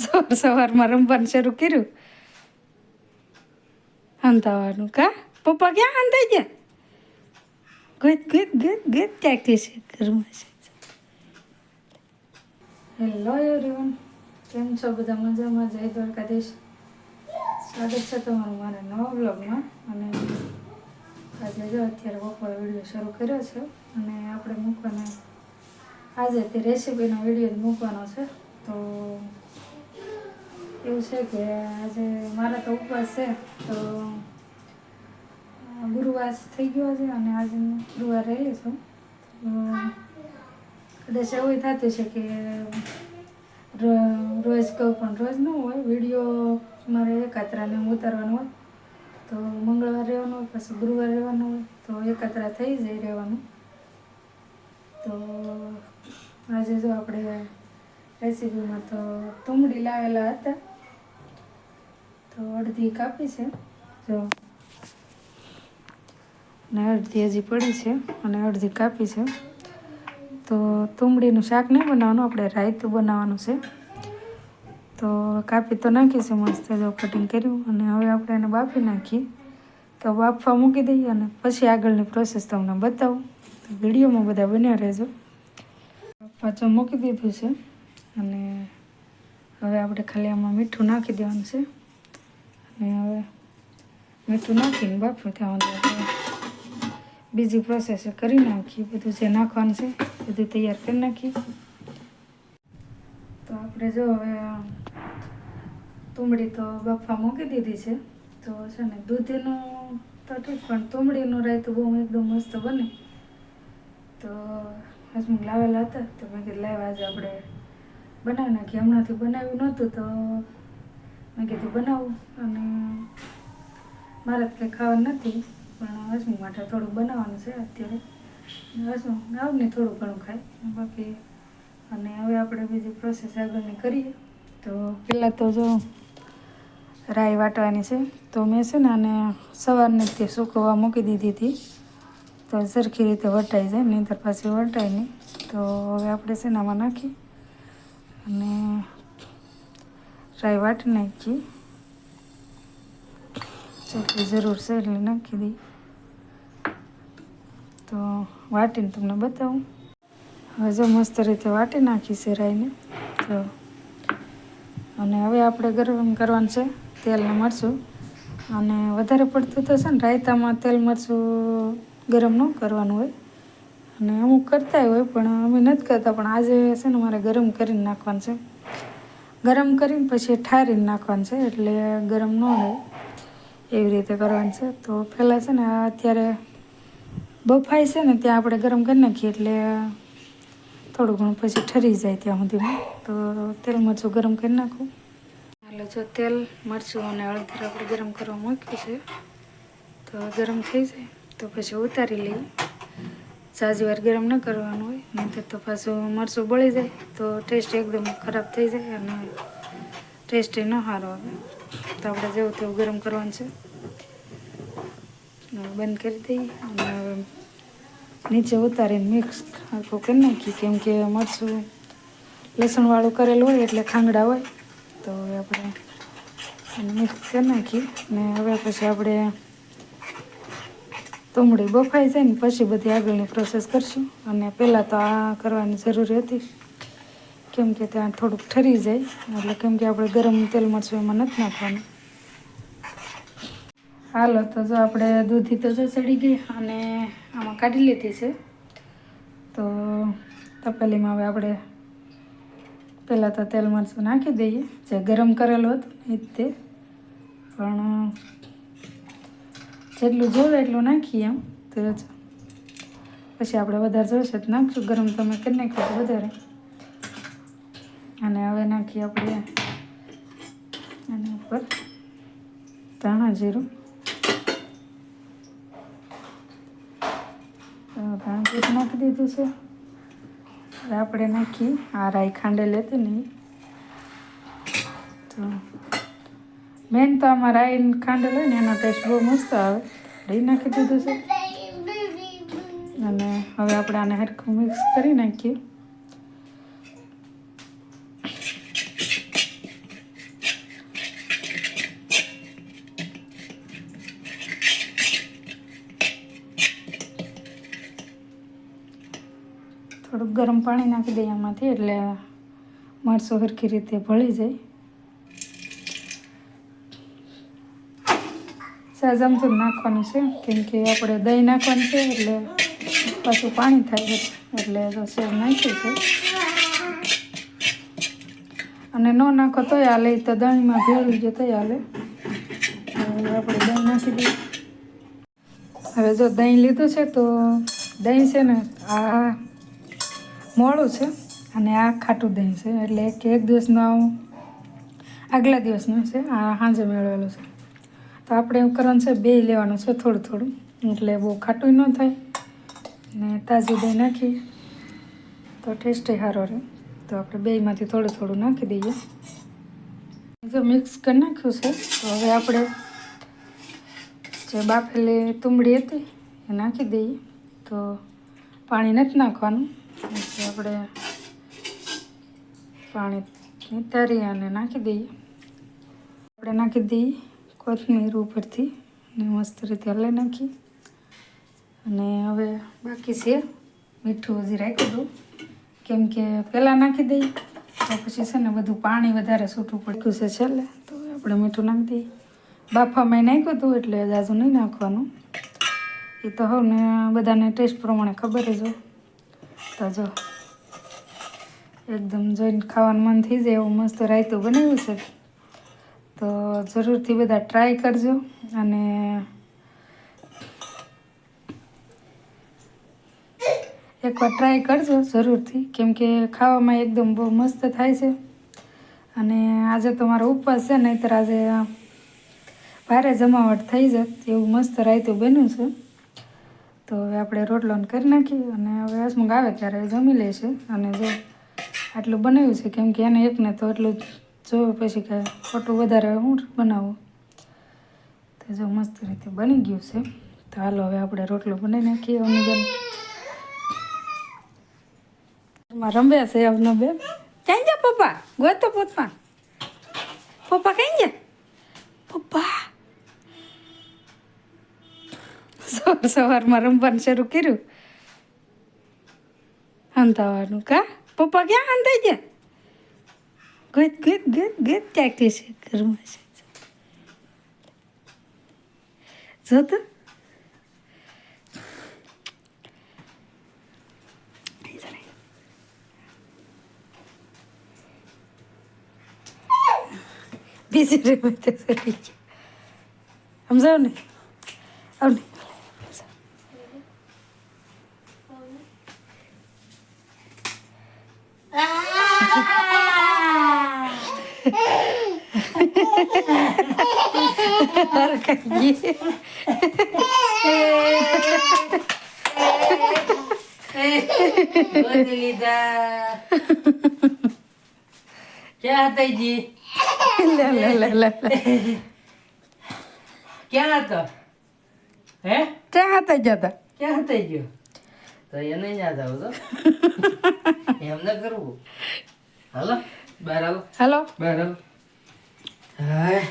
સવાર સવારમાં રમવાનું શરૂ કર્યું. હંતાવાનું કા? પપ્પા ક્યાં હંતાઈ ગયા? ગત ગત ગત ગત ક્યાંકથી છે? ઘરમાં છે. હેલો એવરીવન કેમ છો બધા? મજામાં? જય દ્વારકાધીશ. સ્વાગત છે તમારું મારા નવા બ્લોગમાં અને આજે જો અત્યારે બપોરે વીડિયો શરૂ કર્યો છે અને આપણે મૂકવાના, આજે તે રેસીપીનો વીડિયો મૂકવાનો છે. તો એવું છે કે આજે મારા તો ઉપવાસ છે, તો ગુરુવાર થઈ ગયો છે અને આજે હું ગુરુવાર રહેલી છું. કદાચ એવું થતું છે કે રોજ કહું પણ રોજ ન હોય, વીડિયો મારે એકાત્રાને ઉતારવાનો હોય, તો મંગળવાર રહેવાનું હોય, પછી ગુરુવાર રહેવાનું હોય, તો એકાત્રા થઈ જાય રહેવાનું. તો, આજે જો આપણે રેસીપીમાં તો તુમડી લાવેલા હતા તો અડધી કાપી છે. જો. ને અડધી હજી પડી છે અને અડધી કાપી છે. તો તુમડીનું શાક નહીં બનાવવાનું, આપણે રાયતું બનાવવાનું છે. તો કાપી તો નાખી છે મસ્ત, જો કટિંગ કર્યું અને હવે આપણે એને બાફી નાખીએ તો બાફવા મૂકી દઈએ અને પછી આગળની પ્રોસેસ તમને બતાવું. તો વિડીયોમાં બધા બન્યા રહેજો. પાછું મૂકી દીધું છે અને હવે આપણે ખાલી આમાં મીઠું નાખી દેવાનું છે. હવે મીઠું નાખીને બાફું થવાનું બીજી પ્રોસેસ કરી નાખીએ બધું જે નાખવાનું છે બધું તૈયાર કરી નાખીએ તો આપણે જો હવે તુમડી તો બાફા મૂકી દીધી છે તો છે ને દૂધીનું તો ઠીક પણ તુંબડીનું રાયતું બહુ એકદમ મસ્ત બને તો હસમુખ લાવેલા હતા તો મેં કીધું લાવ્યા આજે આપણે બનાવી નાખીએ હમણાંથી બનાવ્યું નહોતું તો મેં કીધું બનાવું અને મારે કંઈ ખાવાનું નથી, પણ હસમું માટે થોડું બનાવવાનું છે અત્યારે. હસમુખ આવને થોડું ઘણું ખાય બાકી અને હવે આપણે બીજી પ્રોસેસ આગળની કરીએ. તો પહેલાં તો જો રાઈ વાટવાની છે, તો મેં છે ને આને સવારને તે સૂકવવા મૂકી દીધી હતી. તો સરખી રીતે વટાઈ જાય નહીંતર પાછી વટાય નહીં તો હવે આપણે છે ને આમાં નાખી અને રાઈ વાટી નાખી. જેટલી જરૂર છે એટલી નાખી દઈ. તો વાટીને તમને બતાવું. હવે જો મસ્ત રીતે વાટી નાખી છે રાઈને, તો અને હવે આપણે ગરમ કરવાનું છે, તેલને મરચું. અને વધારે પડતું તો છે ને રાયતામાં તેલ મરચું ગરમ ન કરવાનું હોય. અને અમુક કરતા હોય, પણ અમે નથી કરતા, પણ આજે છે ને મારે ગરમ કરીને નાખવાનું છે. ગરમ કરીને પછી ઠારીને નાખવાનું છે, એટલે ગરમ ન રહે એવી રીતે કરવાનું છે. તો પહેલાં છે ને અત્યારે બફાય છે ને ત્યાં આપણે ગરમ કરી નાખીએ, એટલે થોડું ઘણું પછી ઠરી જાય ત્યાં સુધીમાં. તો તેલ મરચું ગરમ કરી નાખું. એટલે જો તેલ, મરચું અને હળદર આપણે ગરમ કરવા મૂક્યું છે, તો ગરમ થઈ જાય, તો પછી ઉતારી લઈએ. ઝાઝી વાર ગરમ ન કરવાનું હોય નહીં તો પાછું મરચું બળી જાય, તો ટેસ્ટ એકદમ ખરાબ થઈ જાય અને ટેસ્ટ ન સારો આવે. તો આપણે જેવું તેવું ગરમ કરવાનું છે. બંધ કરી દઈએ અને નીચે ઉતારીને મિક્સ આખું કરી નાખીએ, કેમ કે મરચું લસણવાળું કરેલું હોય એટલે ખાંગડા હોય, તો આપણે મિક્સ કરી નાખીએ. ને હવે પછી આપણે તુમડી બફાઈ જાય ને પછી બધી આગળની પ્રોસેસ કરશું. અને પહેલાં તો આ કરવાની જરૂર હતી. કેમ કે ત્યાં થોડુંક ઠરી જાય. એટલે કેમ કે આપણે ગરમ તેલ મરચું એમાં નથી નાખવાનું. હાલો, તો જો આપણે દૂધી તો જો ચડી ગઈ અને આમાં કાઢી લીધી છે. તો તપેલીમાં હવે આપણે પહેલાં તો તેલ મરચું નાખી દઈએ. જે ગરમ કરેલું હતું એ તે. પણ જેટલું જોવે એટલું નાખીએ એમ. તો જ. પછી આપણે વધારે જોઈશે તો નાખશું. ગરમ તમે કરી નાખ્યું વધારે. અને હવે નાખીએ આપણે આના ઉપર ધાણા જીરું. ધાણા જીરું નાખી દીધું છે. આપણે નાખી આ રાઈ ખાંડેલી હતી ને. તો મેન તો અમારા આઈન ખાંડેલ હોય ને એનો ટેસ્ટ બહુ મસ્ત આવે રાઈ નાખી દીધું છે અને હવે આપણે આને હરખું મિક્સ કરી નાખીએ થોડુંક ગરમ પાણી નાખી દઈએ આમાંથી, એટલે મરચું સરખી રીતે ભળી જાય. સહેજ આમથું નાખવાનું છે, કેમ કે આપણે દહીં નાખવાનું છે, એટલે પાછું પાણી થાય એટલે તો સહેજ નાખ્યું છે. અને ન નાખો તોય હાલે તો દહીંમાં ભેળવી જ તોય હાલે. આપણે દહીં નાખી દઈએ. હવે જો દહીં લીધું છે, તો દહીં છે ને, આ મોડું છે, અને આ ખાટું દહીં છે, એટલે કે એક દિવસનું આગલા દિવસનું છે, આ સાંજે મેળવેલું છે. તો આપણે એવું કરવાનું છે બે લેવાનું છે થોડું થોડું. એટલે બહુ ખાટું ન થાય. ને તાજું દહીં નાખીએ તો ટેસ્ટે સારો રહે તો આપણે બેમાંથી થોડું થોડું નાખી દઈએ. જો મિક્સ કરી નાખ્યું છે, તો હવે આપણે જે બાફેલી તુંબડી હતી, એ નાખી દઈએ. તો પાણી નથી નાખવાનું. એટલે આપણે પાણી નિતારી અને નાખી દઈએ. આપણે નાખી દઈએ. કોથમીર ઉપરથી અને મસ્ત રીતે હલાઈ નાખી. અને હવે બાકી છે, મીઠું હજી રાખી દઉં કેમ કે પહેલાં નાખી દઈએ તો પછી છે ને બધું પાણી વધારે છૂટું પડ્યું છે છેલ્લે, તો આપણે મીઠું નાખી દઈએ. બાફામાં નાખ્યું હતું, એટલે જાજુ નહીં નાખવાનું. એ તો હવે ને બધાને ટેસ્ટ પ્રમાણે ખબર જ. હોય તો જો. એકદમ જોઈને ખાવાનું મન થઈ જાય, એવું મસ્ત રાયતું બનાવ્યું છે. તો જરૂરથી બધા ટ્રાય કરજો અને એકવાર ટ્રાય કરજો જરૂરથી. કેમ કે ખાવામાં એકદમ બહુ મસ્ત થાય છે. અને આજે તો મારો ઉપવાસ છે, નહીંતર આજે ભારે જમાવટ થઈ જત એવું મસ્ત રાયતું બન્યું છે. તો હવે આપણે રોટલો કરી નાખીએ અને હવે હસમુખ આવે ત્યારે જમી લેશે અને જો આટલું બનાવ્યું છે, કેમ કે એને એકને તો એટલું જ પછી કે ખોટું વધારે હું બનાવું. તો જો મસ્ત રીતે બની ગયું છે. તો હાલો હવે આપણે રોટલો બનાવી નાખીએ એમાં રમ્યા છે અમને બેન ક્યાં ગયા પપ્પા? ગોતો પપ્પા પપ્પા ક્યાં ગયા? પપ્પા. સવાર સવારમાં રમવાનું શરૂ કર્યું. હંતાવાનું કા? પપ્પા ક્યાં હંતાઈ ગયા? ગત ગત ગત ગત ચાકે છે ઘરમાં છે જો તો બીજી રમત સરી ગયા સમજાવ ને આવ ને અરે કઈ ગોતી લીધા ક્યાં હતા જી લે લે લે લે ક્યાં હતો હે ક્યાં હતા જતા ક્યાં હતા ગયો તો એને યાદ આવો તો એમ ન કરવું હાલો બહાર આવો હાલો બહાર આવો હા